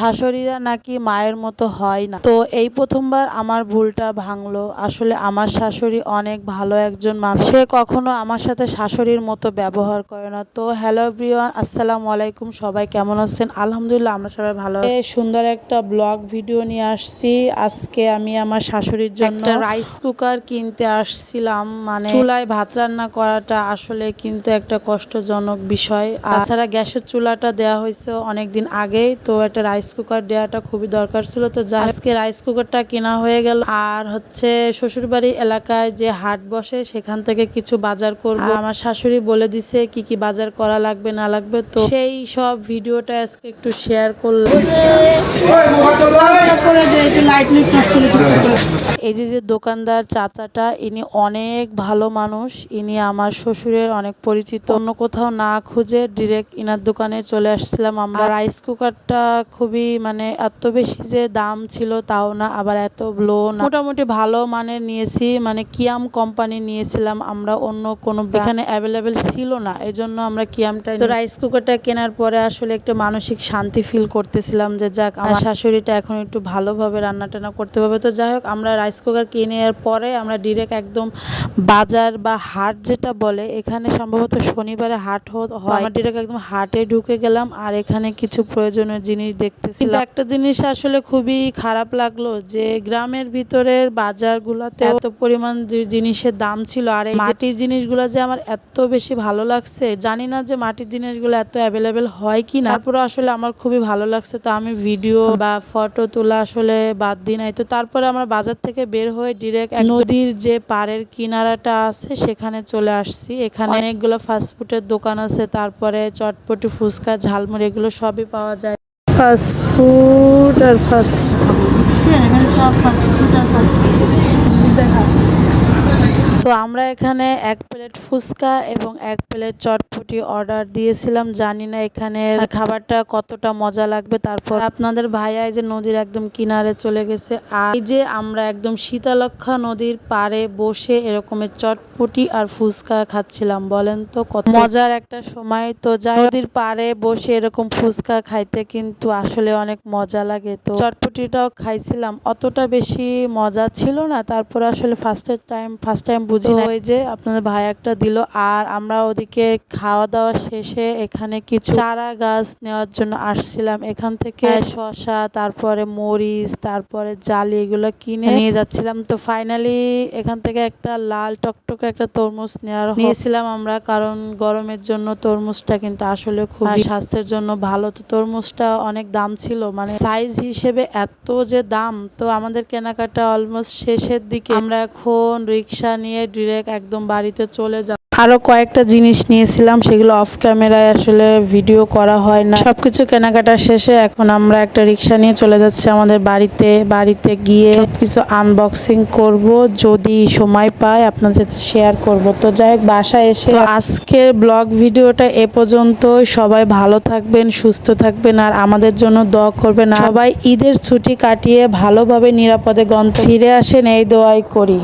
শাশুড়িরা নাকি মায়ের মতো হয় না। তো এই প্রথমবার আমার ভুলটা ভাঙলো। আসলে আমার শাশুড়ি অনেক ভালো একজন মানুষ। সে কখনো আমার সাথে শাশুড়ির মতো ব্যবহার করে না। তো হ্যালো এভরিওয়ান আসসালামু আলাইকুম। সবাই কেমন আছেন? আলহামদুলিল্লাহ আমরা সবাই ভালো সুন্দর একটা ব্লগ ভিডিও নিয়ে আসছি। আজকে আমি আমার শাশুড়ির জন্য রাইস কুকার কিনতে আসছিলাম। মানে চুলায় ভাত রান্না করাটা আসলে কিন্তু একটা কষ্টজনক বিষয়। আর তাছাড়া গ্যাসের চুলাটা দেওয়া হয়েছে অনেকদিন আগেই। তো একটা রাইস কুকার দেওয়াটা খুবই দরকার ছিল। তো যা আজকে রাইস কুকারটা কেনা হয়ে গেল। আর হচ্ছে শ্বশুরবাড়ি এলাকায় যে হাট বসে সেখান থেকে কিছু বাজার করব। আমার শাশুড়ি বলে দিছে কি কি বাজার করা লাগবে না লাগবে। তো সেই সব ভিডিওটা আজকে একটু শেয়ার করলাম। এই যে যে দোকানদার চাচাটা ইনি অনেক ভালো মানুষ। ইনি আমার শ্বশুরের অনেক পরিচিত। অন্য কোথাও না খুঁজে ডিরেক্ট ইনার দোকানে চলে আসছিলাম আমরা। রাইস কুকারটা খুবই মানে এত বেশি যে দাম ছিল তাও না আবার এত লো না। মোটামুটি ভালো মানের নিয়েছি মানে কিয়াম কোম্পানি নিয়েছিলাম আমরা অন্য কোনো এখানে অ্যাভেলেবেল ছিল না। এই জন্য আমরা কিয়ামটা তো রাইস কুকারটা কেনার পরে আসলে একটু মানসিক শান্তি ফিল করতেছিলাম যে যাক আমার শাশুড়িটা এখন একটু ভালোভাবে রান্না টান্না করতে পারবে। তো যাই হোক আমরা রাইস কুকার কিনে এর পরে আমরা ডিরেক্ট একদম বাজার বা হাট যেটা বলে এখানে সম্ভবত শনিবারে হাট হয়। আমরা ডিরেক্ট একদম হাটে ঢুকে গেলাম আর এখানে কিছু প্রয়োজনীয় জিনিস দেখতেছি কিন্তু একটা জিনিস আসলে খুবই খারাপ লাগল যে গ্রামের ভিতরের বাজারগুলোতে এত পরিমাণ জিনিসের দাম ছিল আর এই মাটির জিনিসগুলো যে আমার এত বেশি ভালো লাগছে জানি না যে মাটির জিনিসগুলো এত অ্যাভেলেবেল হয় কি না তারপরে আসলে আমার খুবই ভালো লাগছে তো আমি ভিডিও বা ফটো তোলা আসলে বাদ দিই নাই। তো তারপরে আমরা বাজার থেকে বের হয়ে ডিরেক্ট নদীর যে পাড়ের কিনারাটা আছে সেখানে চলে আসছি। এখানে অনেকগুলো ফাস্টফুডের দোকান আছে তারপরে চটপটি ফুচকা ঝালমুড়ি এগুলো সবই পাওয়া যায়। ফাস্টফুড আর ফাস্ট এখানে সব ফাস্টফুড আর ফাস্টফুড দেখা। তো আমরা এখানে এক প্লেট ফুচকা এবং এক প্লেট চটপটি অর্ডার দিয়েছিলাম। জানি না এখানে খাবারটা কতটা মজা লাগবে। তারপর আপনাদের ভাইয়া এই যে নদীর একদম কিনারে চলে গেছে। আর এই যে আমরা একদম শীতলক্ষা নদীর পাড়ে বসে এরকমের চটপটি আর ফুচকা খাচ্ছিলাম। বলেন তো কত মজার একটা সময়। তো যা নদীর পাড়ে বসে এরকম ফুচকা খাইতে কিন্তু আসলে অনেক মজা লাগে। তো চটপটিটাও খাইছিলাম। অতটা বেশি মজা ছিল না। তারপর আসলে ফার্স্টের টাইম ফার্স্ট টাইম বুঝি না। ওই যে আপনাদের ভাই একটা দিল আর আমরা ওদিকে খাওয়া দাওয়া শেষে এখানে কিছু চারা গাছ নেওয়ার জন্য আসছিলাম। এখান থেকে শশা তারপরে মরিচ তারপরে জালি এগুলো কিনে নিয়ে যাচ্ছিলাম তো ফাইনালি এখান থেকে একটা লাল টকটকে একটা তরমুজ নেওয়ার নিয়েছিলাম আমরা কারণ গরমের জন্য তরমুজটা কিন্তু আসলে খুব স্বাস্থ্যের জন্য ভালো। তো তরমুজটা অনেক দাম ছিল মানে সাইজ হিসেবে এত যে দাম তো আমাদের কেনাকাটা অলমোস্ট শেষের দিকে। আমরা এখন রিক্সা নিয়ে ডিরেক্ট একদম বাড়িতে চলে যাব আরও কয়েকটা জিনিস নিয়েছিলাম, সেগুলো অফ ক্যামেরায় আসলে ভিডিও করা হয় না। সবকিছু কেনাকাটা শেষে এখন আমরা একটা রিক্সা নিয়ে চলে যাচ্ছি আমাদের বাড়িতে। বাড়িতে গিয়ে কিছু আনবক্সিং করব, যদি সময় পাই আপনাদের শেয়ার করব। তো যাই হোক, বাসায় এসে আজকের ব্লগ ভিডিওটা এ পর্যন্ত সবাই ভালো থাকবেন, সুস্থ থাকবেন, আর আমাদের জন্য দোয়া করবেন। সবাই ঈদের ছুটি কাটিয়ে ভালোভাবে নিরাপদে গন্তব্যে ফিরে আসেন। এই দোয়াই করি।